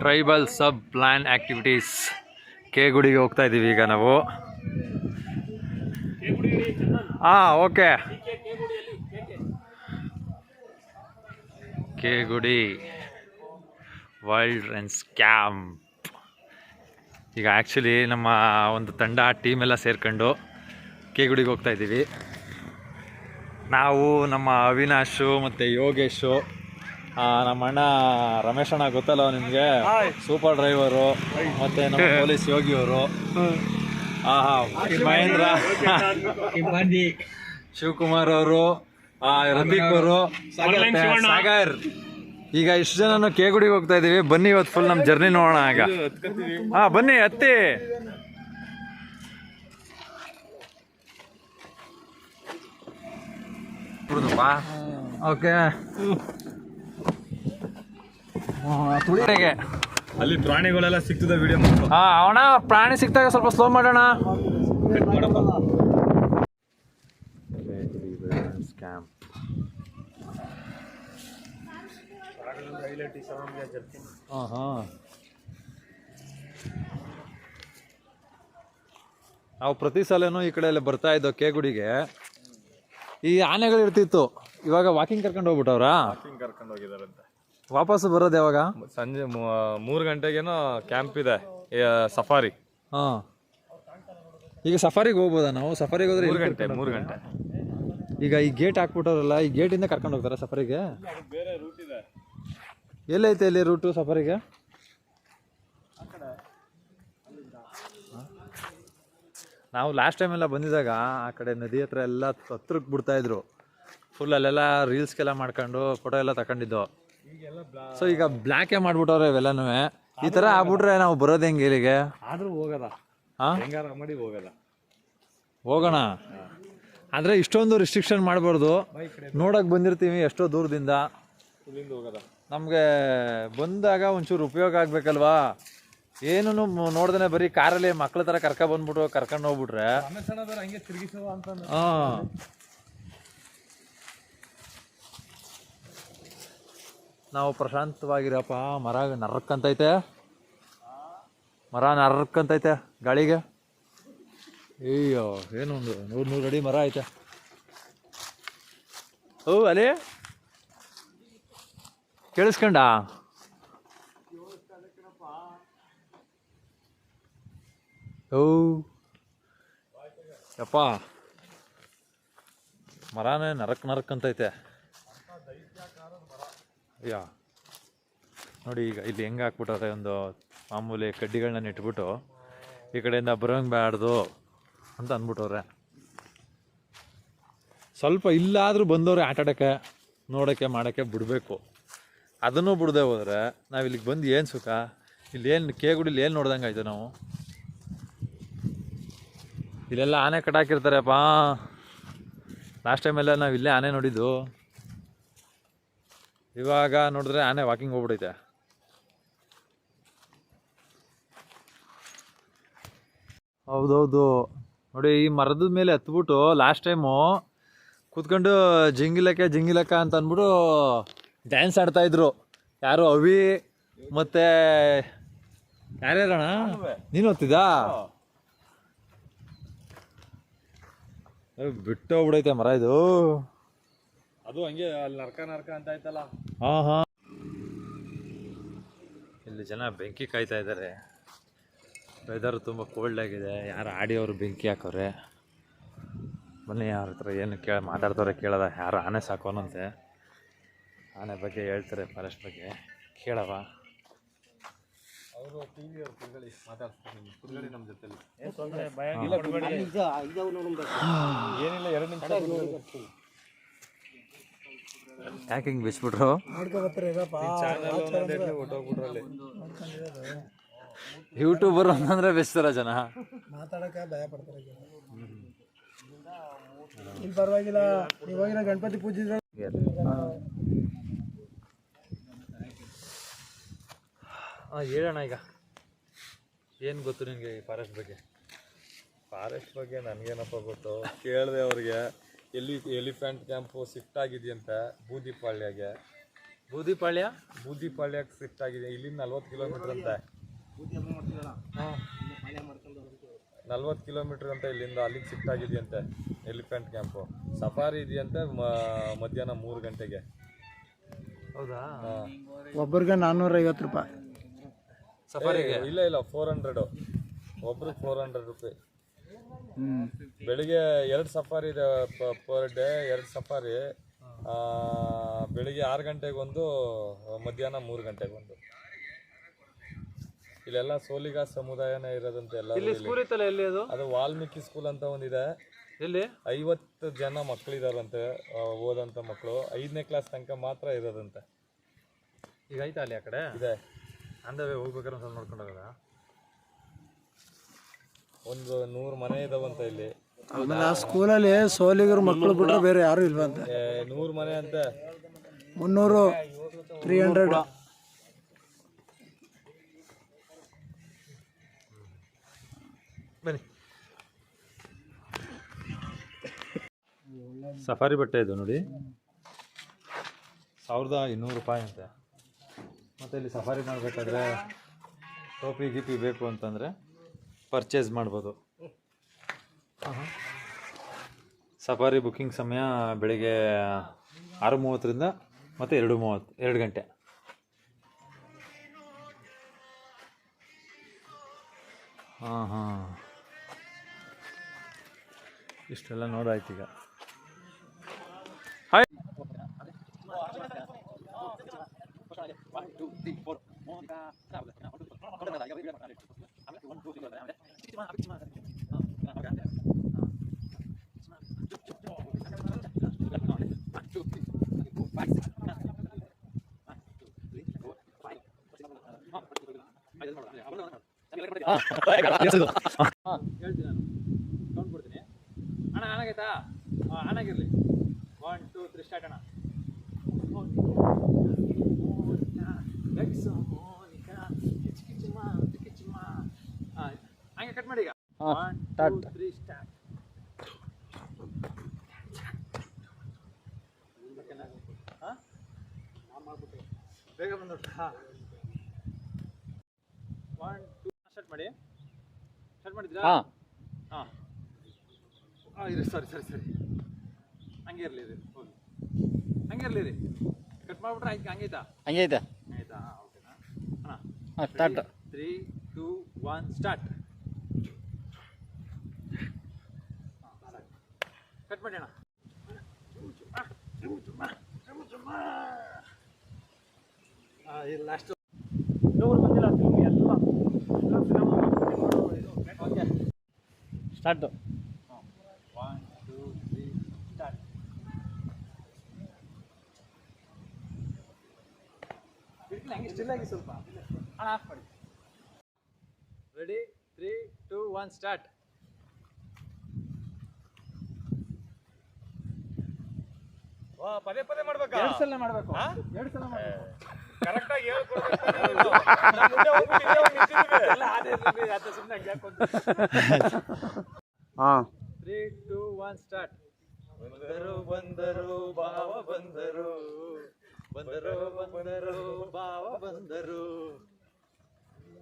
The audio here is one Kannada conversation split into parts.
Tribal sub plan activities K ಗುಡಿಗೆ ಹೋಗ್ತಾ ಇದ್ದೀವಿ ಈಗ ನಾವು. ಹಾಂ okay. K Gudi wilderness camp ಈಗ ಆ್ಯಕ್ಚುಲಿ ನಮ್ಮ ಒಂದು ತಂಡ ಟೀಮ್ ಎಲ್ಲ ಸೇರ್ಕೊಂಡು ಕೆ ಗುಡಿಗೆ ಹೋಗ್ತಾ ಇದ್ದೀವಿ ನಾವು ನಮ್ಮ ಅವಿನಾಶು ಮತ್ತು ಯೋಗೇಶು ನಮ್ಮ ಅಣ್ಣ ರಮೇಶ್ ಅಣ್ಣ ಗೊತ್ತಲ್ಲ ನಿಮಗೆ? ಸೂಪರ್ ಡ್ರೈವರು ಮತ್ತೆ ನಮ್ಮ ಪೊಲೀಸ್ ಯೋಗಿ ಅವರು ಮಹೇಂದ್ರ. ಶಿವಕುಮಾರ್ ಅವರು ರಫೀಕ್ ಅವರು. ಸಾಗರ್. ಈಗ ಇಷ್ಟು ಜನ ಕೇಗುಡಿಗೆ ಹೋಗ್ತಾ ಇದೀವಿ. ಬನ್ನಿ ಇವತ್ತು ಫುಲ್ ನಮ್ಮ ಜರ್ನಿ ನೋಡೋಣ ಆಗ ಹಾ ಬನ್ನಿ ಹತ್ತಿ. ಓಕೆ ಅಲ್ಲಿ ಪ್ರಾಣಿಗಳೆಲ್ಲ ಸಿಗ್ತದೆ ವಿಡಿಯೋ ಹಾ ಅವಣ ಪ್ರಾಣಿ ಸಿಕ್ತಾಗ ಸ್ವಲ್ಪ ಸ್ಲೋ ಮಾಡೋಣ. ಹಾಂ ಹಾಂ ನಾವು ಪ್ರತಿ ಸಲನೂ ಈ ಕಡೆ ಎಲ್ಲ ಬರ್ತಾ ಇದ್ದೋ ಕೇಗುಡಿಗೆ. ಈ ಆನೆಗಳು ಇರ್ತಿತ್ತು ಇವಾಗ ವಾಕಿಂಗ್ ಕರ್ಕೊಂಡು ಹೋಗ್ಬಿಟ್ಟವ್ರಾ? ಕರ್ಕೊಂಡು ಹೋಗಿದಾರಂತೆ ವಾಪಸ್ ಬರೋದು ಯಾವಾಗ? ಸಂಜೆ ಮೂರು ಗಂಟೆಗೇನೋ ಕ್ಯಾಂಪ್ ಇದೆ. ಸಫಾರಿ ಹಾಂ. ಈಗ ಸಫಾರಿಗೆ ಹೋಗ್ಬೋದಾ ನಾವು? ಸಫಾರಿಗೆ ಹೋದ್ರೆ ಮೂರು ಗಂಟೆ ಮೂರು ಗಂಟೆ. ಈಗ ಈ ಗೇಟ್ ಹಾಕ್ಬಿಟ್ಟವ್ರಲ್ಲ ಈ ಗೇಟಿಂದ ಕರ್ಕೊಂಡು ಹೋಗ್ತಾರ ಸಫಾರಿಗೆ ಬೇರೆ ರೂಟ್ ಇದೆ ಎಲ್ಲೈತೆ ಇಲ್ಲಿ ರೂಟು ಸಫಾರಿಗೆ ನಾವು ಲಾಸ್ಟ್ ಟೈಮ್ ಎಲ್ಲ ಬಂದಿದ್ದಾಗ ಆ ಕಡೆ ನದಿ ಹತ್ರ ಎಲ್ಲ ಹತ್ರಕ್ಕೆ ಬಿಡ್ತಾ ಇದ್ರು. ಫುಲ್ ಅಲ್ಲೆಲ್ಲ ರೀಲ್ಸ್ಗೆಲ್ಲ ಮಾಡ್ಕೊಂಡು ಫೋಟೋ ಎಲ್ಲ ತಗೊಂಡಿದ್ದು ಸೊ ಈಗ ಬ್ಲ್ಯಾಕೇ ಮಾಡ್ಬಿಟ್ಟವ್ರೆ ಇವೆಲ್ಲನೂ. ಈ ಥರ ಆಗ್ಬಿಟ್ರೆ ನಾವು ಬರೋದು ಹೆಂಗೆ ಇಲ್ಲಿಗೆ? ಆದ್ರೂ ಹೋಗದ. ಹಾಂ? ಹೆಂಗಾರ ಮಾಡಿ ಹೋಗದ. ಹೋಗೋಣ. ಆದರೆ ಇಷ್ಟೊಂದು ರಿಸ್ಟ್ರಿಕ್ಷನ್ ಮಾಡಬಾರ್ದು. ನೋಡಕ್ಕೆ ಬಂದಿರ್ತೀವಿ ಎಷ್ಟೋ ದೂರದಿಂದ. ನಮಗೆ ಬಂದಾಗ ಒಂಚೂರು ಉಪಯೋಗ ಆಗ್ಬೇಕಲ್ವಾ? ಏನೂ ನೋಡ್ದೇ ಬರೀ ಕಾರಲ್ಲಿ ಮಕ್ಳ ಥರ ಕರ್ಕ ಬಂದ್ಬಿಟ್ಟು ಕರ್ಕೊಂಡು ಹೋಗ್ಬಿಟ್ರೆ. ಹಾಂ. ನಾವು ಪ್ರಶಾಂತವಾಗಿರಪ್ಪ. ಮರ ನರಕ್ಕಂತೈತೆ ಮರ ನರಕ್ಕಂತೈತೆ ಗಾಳಿಗೆ. ಅಯ್ಯೋ, ಏನು ಒಂದು ನೂರು ನೂರು ಅಡಿ ಮರ ಐತೆ. ಓ ಅಲೇ ಕೇಳಿಸ್ಕೊಂಡ? ಓ. ಯಪ್ಪ. ಮರನೇ ನರಕ್ ನರಕ್ ಅಂತೈತೆ. ಯಾ. ನೋಡಿ ಈಗ ಇಲ್ಲಿ ಹೆಂಗೆ ಹಾಕ್ಬಿಟ್ಟವ್ರೆ ಒಂದು ಮಾಮೂಲಿ ಕಡ್ಡಿಗಳನ್ನ ಇಟ್ಬಿಟ್ಟು ಈ ಕಡೆಯಿಂದ ಬರೋಂಗೆ ಬ್ಯಾಡ್ದು ಅಂತ ಅಂದ್ಬಿಟ್ಟವ್ರೆ. ಸ್ವಲ್ಪ ಇಲ್ಲಾದರೂ ಬಂದವ್ರೆ ಆಟಾಡೋಕ್ಕೆ, ನೋಡೋಕ್ಕೆ, ಮಾಡೋಕ್ಕೆ ಬಿಡಬೇಕು. ಅದನ್ನು ಬಿಡದೆ ಹೋದರೆ ನಾವು ಇಲ್ಲಿಗೆ ಬಂದು ಏನು ಸುಖ? ಇಲ್ಲಿ ಏನು ಕೇಗುಡಿಲಿ ಏನು ನೋಡ್ದಂಗೆ ಆಯಿತು ನಾವು? ಇಲ್ಲೆಲ್ಲ ಆನೆ ಕಟ್ಟಾಕಿರ್ತಾರೆಪ್ಪ ಲಾಸ್ಟ್ ಟೈಮೆಲ್ಲ ನಾವು ಇಲ್ಲೇ ಆನೆ ನೋಡಿದ್ದು. ಇವಾಗ ನೋಡಿದ್ರೆ ಆನೆ ವಾಕಿಂಗ್ ಹೋಗ್ಬಿಡೈತೆ ಹೌದೌದು. ನೋಡಿ, ಈ ಮರದ ಮೇಲೆ ಹತ್ಬಿಟ್ಟು ಲಾಸ್ಟ್ ಟೈಮು ಕೂತ್ಕೊಂಡು ಜಿಂಗಿಲಕ್ಕೆ ಜಿಂಗಿಲಕ್ಕ ಅಂತ ಅಂದ್ಬಿಟ್ಟು ಡ್ಯಾನ್ಸ್ ಆಡ್ತಾ ಇದ್ರು. ಯಾರು? ಅವಿ ಮತ್ತೆ ಯಾರ್ಯಾರಣ ನೀನು ಓದ್ತಿದ್ದಾ ಬಿಟ್ಟು ಹೋಗ್ಬಿಡೈತೆ ಮರ ಇದು. ಅದು ಹಂಗೆ ಅಲ್ಲಿ ನರ್ಕ ನರ್ಕ ಅಂತ ಆಯ್ತಲ್ಲ. ಹಾಂ ಹಾಂ. ಇಲ್ಲಿ ಜನ ಬೆಂಕಿ ಕಾಯ್ತಾ ಇದ್ದಾರೆ. ವೆದರ್ ತುಂಬ ಕೋಲ್ಡ್ ಆಗಿದೆ. ಯಾರು ಆಡಿಯವರು ಬೆಂಕಿ ಹಾಕೋರೆ? ಬನ್ನಿ ಯಾರ ಹತ್ರ ಏನು ಕೇಳ ಮಾತಾಡ್ತವ್ರೆ ಕೇಳದ ಯಾರು ಆನೆ ಸಾಕೋನಂತೆ ಆನೆ ಬಗ್ಗೆ ಹೇಳ್ತಾರೆ ಫಾರೆಸ್ಟ್ ಬಗ್ಗೆ. ಕೇಳವ ಅವರು ಟಿ ವಿ ಅವ್ರು ಕುರ್ಗಳಿ ಕುರ್ಗಳಿ ನಮ್ಮ ಜೊತೆಲಿ. ಏನಿಲ್ಲ ಎರಡು ನಿಮಿಷ. ಯಾಕೆ ಹಿಂಗೆ ಬಿಚ್ಬಿಟ್ರು? ಯೂಟ್ಯೂಬರ್ ಅಂತಂದ್ರೆ ಬೆಸ್ತಾರ ಜನ. ಮಾತಾಡಕ್ಕೆ ಭಯ ಪಡ್ತಾರೆ ಇಲ್ಲಿ ಪರವಾಗಿಲ್ಲ ಇವಾಗಿನ ಗಣಪತಿ ಪೂಜೆ ಹಾಂ ಹೇಳೋಣ ಈಗ. ಏನು ಗೊತ್ತು ನಿನಗೆ ಈ ಫಾರೆಸ್ಟ್ ಬಗ್ಗೆ? ಫಾರೆಸ್ಟ್ ಬಗ್ಗೆ ನನಗೇನಪ್ಪ ಗೊತ್ತು? ಕೇಳಿದೆ ಅವ್ರಿಗೆ. ಎಲ್ಲಿ ಎಲಿಫೆಂಟ್ ಕ್ಯಾಂಪು ಶಿಫ್ಟ್ ಆಗಿದೆಯಂತೆ ಬೂದಿಪಾಳ್ಯಗೆ ಬೂದಿಪಾಳ್ಯ ಬೂದಿಪಾಳ್ಯಕ್ಕೆ ಶಿಫ್ಟ್ ಆಗಿದೆ ಇಲ್ಲಿಂದ ನಲ್ವತ್ತು ಕಿಲೋಮೀಟರ್ ಅಂತ. ನಲ್ವತ್ತು ಕಿಲೋಮೀಟರ್ ಅಂತ ಇಲ್ಲಿಂದ ಅಲ್ಲಿಗೆ ಶಿಫ್ಟ್ ಆಗಿದೆಯಂತೆ ಎಲಿಫೆಂಟ್ ಕ್ಯಾಂಪು ಸಫಾರಿ ಇದೆಯಂತೆ ಮ- ಮಧ್ಯಾಹ್ನ ಮೂರು ಗಂಟೆಗೆ. ಹೌದಾ? ಹಾ. ಒಬ್ಬರಿಗೆ ನಾನ್ನೂರ ಐವತ್ತು ರೂಪಾಯಿ. ಸಫಾರಿಗೆ? ಇಲ್ಲ ಇಲ್ಲ ಫೋರ್ ಹಂಡ್ರೆಡು ಒಬ್ರಿಗೆ ಫೋರ್ ಹಂಡ್ರೆಡ್ ರೂಪಾಯಿ. ಬೆಳಿಗ್ಗೆ ಎರಡು ಸಫಾರಿ ಇದೆ ಪರ್ ಡೇ ಎರಡು ಸಫಾರಿ. ಬೆಳಿಗ್ಗೆ ಆರು ಗಂಟೆಗೊಂದು ಮಧ್ಯಾಹ್ನ ಮೂರು ಗಂಟೆಗೊಂದು. ಇಲ್ಲೆಲ್ಲ ಸೋಲಿಗ ಸಮುದಾಯನೇ ಇರೋದಂತೆ ಎಲ್ಲ ಇಲ್ಲಿ ಅದು? ಅದು ವಾಲ್ಮೀಕಿ ಸ್ಕೂಲ್ ಅಂತ ಒಂದಿದೆ ಎಲ್ಲಿ? ಐವತ್ತು ಜನ ಮಕ್ಕಳಿದಾರಂತೆ ಓದಂತ ಮಕ್ಕಳು ಐದನೇ ಕ್ಲಾಸ್ ತನಕ ಮಾತ್ರ ಇರೋದಂತೆ. ಈಗ ಐತಾ ಅಲ್ಲಿ ಆ ಕಡೆ? ಇದೆ. ಅಂದವೇ ಹೋಗ್ಬೇಕಾದ್ರೆ ಸ್ವಲ್ಪ ನೋಡ್ಕೊಂಡು ಹೋಗೋದಾ? ಒಂದು ನೂರು ಮನೆ ಇದಾವಂತ ಇಲ್ಲಿ. ಆಮೇಲೆ ಆ ಸ್ಕೂಲಲ್ಲಿ ಸೋಲಿಗರು ಮಕ್ಕಳು ಬಿಟ್ಟರೆ ಬೇರೆ ಯಾರು ಇಲ್ವಂತೆ ಏ, ನೂರು ಮನೆ ಅಂತ. ಮುನ್ನೂರು ತ್ರೀ ಹಂಡ್ರೆಡ್ ಬನ್ನಿ. ಸಫಾರಿ ಬಟ್ಟೆ ಇದು ನೋಡಿ. ಸಾವಿರದ ಇನ್ನೂರು ರೂಪಾಯಿ ಅಂತೆ. ಮತ್ತು ಇಲ್ಲಿ ಸಫಾರಿ ಮಾಡಬೇಕಾದ್ರೆ ಟೋಪಿ ಗಿಪಿ ಬೇಕು ಅಂತಂದರೆ ಪರ್ಚೇಸ್ ಮಾಡ್ಬೋದು. ಸಫಾರಿ ಬುಕ್ಕಿಂಗ್ ಸಮಯ ಬೆಳಿಗ್ಗೆ ಆರು ಮೂವತ್ತರಿಂದ ಮತ್ತು ಎರಡು ಮೂವತ್ತು ಎರಡು ಗಂಟೆ. ಹಾಂ ಹಾಂ. ಇಷ್ಟೆಲ್ಲ ನೋಡಾಯ್ತು ಈಗ. ಹಾಯ್ ಹೇಳ್ತೀನಿ ನಾನು. ಕೌಂಟ್ ಕೊಡ್ತೀನಿ ಅಣ್ಣ ಆನಾಗೈತಾ? ಅಣ್ಣಾಗಿರಲಿ ಒನ್ ಟೂ ತ್ರೀ ಸ್ಟಾರ್ಟ್ ಅಣ್ಣ. ಹಂಗೆ ಕಟ್ ಮಾಡಿ ಈಗ. ಒನ್ ಟೂ ತ್ರೀ ಸ್ಟಾರ್ಟ್ ಬೇಗ ಬಂದ್ಬಿಟ್ಟು. ಹಾಂ. ಒನ್ ಟೂ ಸ್ಟಾರ್ಟ್ ಮಾಡಿ. ಹಾಂ. ಹಾಂ. ಹಾಂ ಇರಿ ಸರಿ ಸರಿ ಸರಿ. ಹಂಗೆ ಇರಲಿ ರೀ ಹೋಗಿ. ಹಂಗೆ ಇರಲಿ ರೀ ಕಟ್ ಮಾಡಿಬಿಟ್ರೆ ಆಯ್ತು ಹಂಗೈತಾ? ಹಂಗೆ ಐತೆ ಆಯ್ತಾ ಓಕೆನಾ ಹಾಂ. ಹಾಂ. Start three two one start cut ಮಾಡಿ ಅಣ್ಣ. ಲಾಸ್ಟ್ ಬಂದಿಲ್ಲ ಫಿಲ್ಮ್ ಎಲ್ಲ. Okay start. One two three start ಹಂಗೆ ಸ್ಟಿಲ್ ಆಗಿ ಸ್ವಲ್ಪ ಹಣ ಆಫ್ ಮಾಡಿ ready three two one start ಪದೇ ಪದೇ ಮಾಡ್ಬೇಕಾ? ಎರಡು ಸಲ ಮಾಡಬೇಕು. ಎರಡು ಸಲ ಮಾಡಬೇಕು. ಹಾಂ. ತ್ರೀ ಟೂ ಒನ್ ಸ್ಟಾರ್ಟ್ ಬಂದರು ಬಂದರು ಬಾವ ಬಂದರು. ಬಂದರು ಬಂದರು ಬಾವ ಬಂದರು.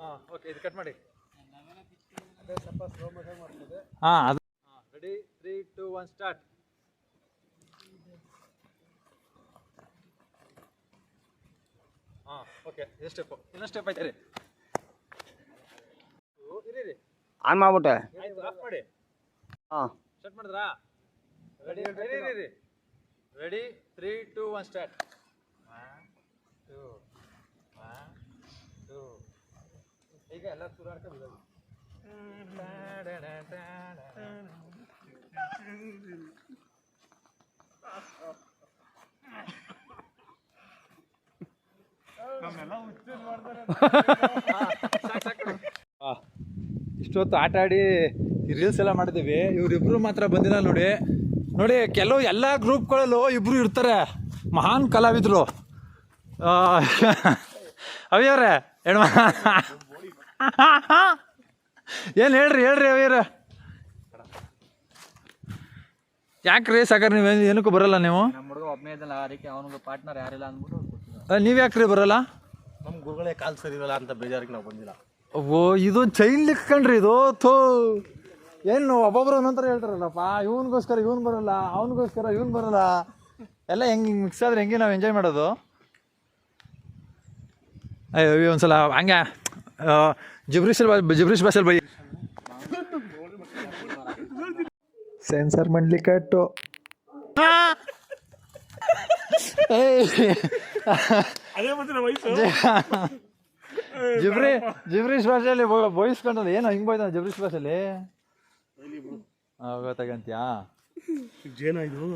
ಹಾಂ ಓಕೆ ಇದು ಕಟ್ ಮಾಡಿ. ಹಾಂ ಅದು ready three two one start ಹಾಂ ಓಕೆ ಇದು ಸ್ಟೆಪ್ಪು ಇನ್ನೊಂದು ಸ್ಟೆಪ್ ಐತೆ ರೀ. ಇರಿ ರೀ ಆನ್ ಮಾಡ್ಬಿಟ್ಟೆ. ಆಯ್ತು ಆಫ್ ಮಾಡಿ. ಹಾಂ. ಸ್ಟಾರ್ಟ್ ಮಾಡಿದ್ರಾ? Ready ready ready ready three two one start one two one two ಈಗ ಎಲ್ಲ ಸುರಾಡ್ಕೊಂಡು ಬಿಡೋದು ಇಷ್ಟೊತ್ತು ಆಟ ಆಡಿ ರೀಲ್ಸ್ ಎಲ್ಲ ಮಾಡಿದ್ದೀವಿ. ಇವರಿಬ್ರು ಮಾತ್ರ ಬಂದಿಲ್ಲ ನೋಡಿ. ನೋಡಿ ಕೆಲವು ಎಲ್ಲ ಗ್ರೂಪ್ಗಳಲ್ಲೂ ಇಬ್ರು ಇರ್ತಾರೆ. ಮಹಾನ್ ಕಲಾವಿದರು. ಅವ್ಯವ್ರೆ ಹೆಣ್ಮ ಏನು ಹೇಳ್ರಿ ಹೇಳ್ರಿ ಅವಿಯವ್ರೆ ಯಾಕ್ರಿ ಸಾಕಾರ ನೀವು ಏನಕ್ಕೂ ಬರಲ್ಲ ನೀವು? ಹುಡುಗ ಒಬ್ಬನೇ ಅದಕ್ಕೆ ಅವನಿಗೆ ಪಾರ್ಟ್ನರ್ ಯಾರಿಲ್ಲ ಅಂದ್ಬಿಟ್ಟು ನೀವು ಯಾಕ್ರಿ ಬರಲ್ಲ? ನಮ್ಮ ಗುರುಗಳೇ ಕಾಲ್ ಸರಿರಲ್ಲ ಅಂತ ಬೇಜಾರಿಗೆ ನಾವು ಬಂದಿಲ್ಲ. ಓ ಇದು ಚೈನ್ ಲಿಕ್ಕಣ್ರಿ ಇದು? ಥೋ. ಏನು ಒಬ್ಬೊಬ್ರು ಒಂದೊಂಥರ ಹೇಳ್ತಾರಲ್ಲಪ್ಪ? ಇವನಿಗೋಸ್ಕರ ಇವನು ಬರಲ್ಲ ಅವನಿಗೋಸ್ಕರ ಇವನು ಬರಲ್ಲ. ಎಲ್ಲ ಹೆಂಗೆ ಮಿಕ್ಸ್ ಆದ್ರೆ ಹೆಂಗೆ ನಾವು ಎಂಜಾಯ್ ಮಾಡೋದು? ಅಯ್ಯೋ ಅಯ್ಯೋ, ಒಂದ್ಸಲ ಹಂಗೆ. ಆ, ಜಿಬ್ರಿಷ್ ಭಾಷೆಲ್ ಬೈ ಸೆನ್ಸರ್ ಮಂಡ್ಲಿ ಕಟ್ಟು ಜಿಬ್ರಿ ಜಿಬ್ರಿಷ್ ಭಾಷೆಯಲ್ಲಿ ಬೋಯಿಸ್ಕೊಂಡಲ್ಲ ಏನೋ? ಹಿಂಗೆ ಬೋಯ್ತಾನೆ ಜಿಬ್ರೀಶ್ ಭಾಷೆಯಲ್ಲಿ ಗೊತ್ತಾಗಂತ್ಯಾ? ಜೇನ ಇದು?